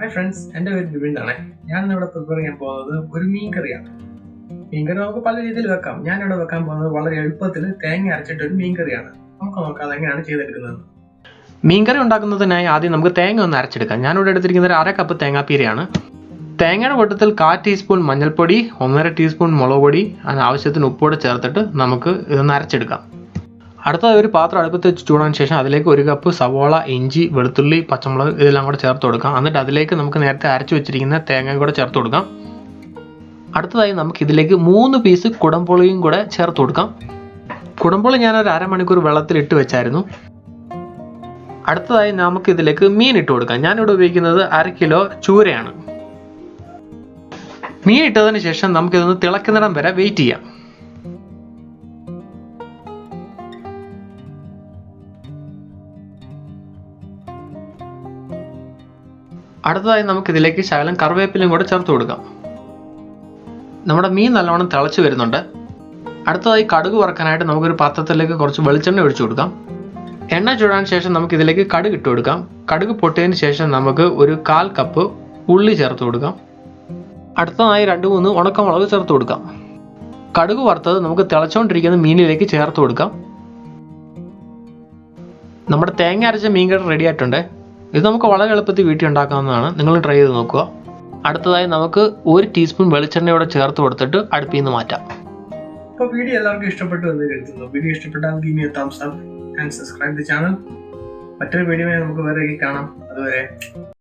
Hi friends എന്റെ പേര് ബിബിനാണ് ഞാൻ ഇവിടെ പ്രിപ്പയർ ചെയ്യാൻ പോകുന്നത് ഒരു മീൻ കറിയാണ്. മീൻ കറി നമുക്ക് പല രീതിയിൽ വെക്കാം. ഞാൻ ഇവിടെ വെക്കാൻ പോകുന്നത് വളരെ എളുപ്പത്തിൽ തേങ്ങ അരച്ചിട്ട് ഒരു മീൻ കറിയാണ്. നമുക്ക് നോക്കാം അതെങ്ങനെയാണ് ചെയ്തെടുക്കുന്നത്. മീൻ കറി ഉണ്ടാക്കുന്നതിനായി ആദ്യം നമുക്ക് തേങ്ങ ഒന്ന് അരച്ചെടുക്കാം. ഞാനിവിടെ എടുത്തിരിക്കുന്നത് അര കപ്പ് തേങ്ങാപ്പീരയാണ്. തേങ്ങയുടെ കൂട്ടത്തിൽ കാ ടീസ്പൂൺ മഞ്ഞൾപ്പൊടി ഒന്നര ടീസ്പൂൺ മുളക് പൊടി ആവശ്യത്തിന് ഉപ്പോടെ ചേർത്തിട്ട് നമുക്ക് ഇതൊന്ന് അരച്ചെടുക്കാം. അടുത്തതായി ഒരു പാത്രം അടുപ്പത്ത് വെച്ച് ചൂടാൻ ശേഷം അതിലേക്ക് ഒരു കപ്പ് സവോള ഇഞ്ചി വെളുത്തുള്ളി പച്ചമുളക് ഇതെല്ലാം കൂടെ ചേർത്ത് കൊടുക്കാം. എന്നിട്ട് അതിലേക്ക് നമുക്ക് നേരത്തെ അരച്ചു വെച്ചിരിക്കുന്ന തേങ്ങ കൂടെ ചേർത്ത് കൊടുക്കാം. അടുത്തതായി നമുക്ക് ഇതിലേക്ക് മൂന്ന് പീസ് കുടംപുളിയും കൂടെ ചേർത്ത് കൊടുക്കാം. കുടംപുളി ഞാൻ ഒരു അരമണിക്കൂർ വെള്ളത്തിൽ ഇട്ട് വെച്ചായിരുന്നു. അടുത്തതായി നമുക്ക് ഇതിലേക്ക് മീൻ ഇട്ട് കൊടുക്കാം. ഞാനിവിടെ ഉപയോഗിക്കുന്നത് അര കിലോ ചൂരയാണ്. മീൻ ഇട്ടതിന് ശേഷം നമുക്കിതൊന്ന് തിളക്കുന്നിടം വരെ വെയിറ്റ് ചെയ്യാം. അടുത്തതായി നമുക്ക് ഇതിലേക്ക് ശകലം കറിവേപ്പിലയും കൂടെ ചേർത്ത് കൊടുക്കാം. നമ്മുടെ മീൻ നല്ലവണ്ണം തിളച്ച് വരുന്നുണ്ട്. അടുത്തതായി കടുക് വറക്കാനായിട്ട് നമുക്കൊരു പാത്രത്തിലേക്ക് കുറച്ച് വെളിച്ചെണ്ണ ഒഴിച്ചു കൊടുക്കാം. എണ്ണ ചൂടാൻ ശേഷം നമുക്ക് ഇതിലേക്ക് കടുക് ഇട്ട് കൊടുക്കാം. കടുക് പൊട്ടിയതിന് ശേഷം നമുക്ക് ഒരു കാൽ കപ്പ് ഉള്ളി ചേർത്ത് കൊടുക്കാം. അടുത്തതായി രണ്ട് മൂന്ന് ഉണക്കമുളക് ചേർത്ത് കൊടുക്കാം. കടുക് വറുത്തത് നമുക്ക് തിളച്ചുകൊണ്ടിരിക്കുന്ന മീനിലേക്ക് ചേർത്ത് കൊടുക്കാം. നമ്മുടെ തേങ്ങ അരച്ച മീൻ കറി റെഡി ആയിട്ടുണ്ട്. ഇത് നമുക്ക് വളരെ എളുപ്പത്തിൽ വീട്ടിൽ ഉണ്ടാക്കാവുന്നതാണ്. നിങ്ങൾ ട്രൈ ചെയ്ത് നോക്കുക. അടുത്തതായി നമുക്ക് ഒരു ടീസ്പൂൺ വെളിച്ചെണ്ണയോടെ ചേർത്ത് കൊടുത്തിട്ട് അടുപ്പിൽ നിന്ന് മാറ്റാം. അപ്പോൾ വീഡിയോ എല്ലാവർക്കും ഇഷ്ടപ്പെട്ടു എന്ന് കരുതുന്നു. വീഡിയോ ഇഷ്ടപ്പെട്ടാൽ ഗീമിയ up and subscribe the channel മറ്റൊരു വീഡിയോ നമുക്ക് വേറെ കാണാം. അതുവരെ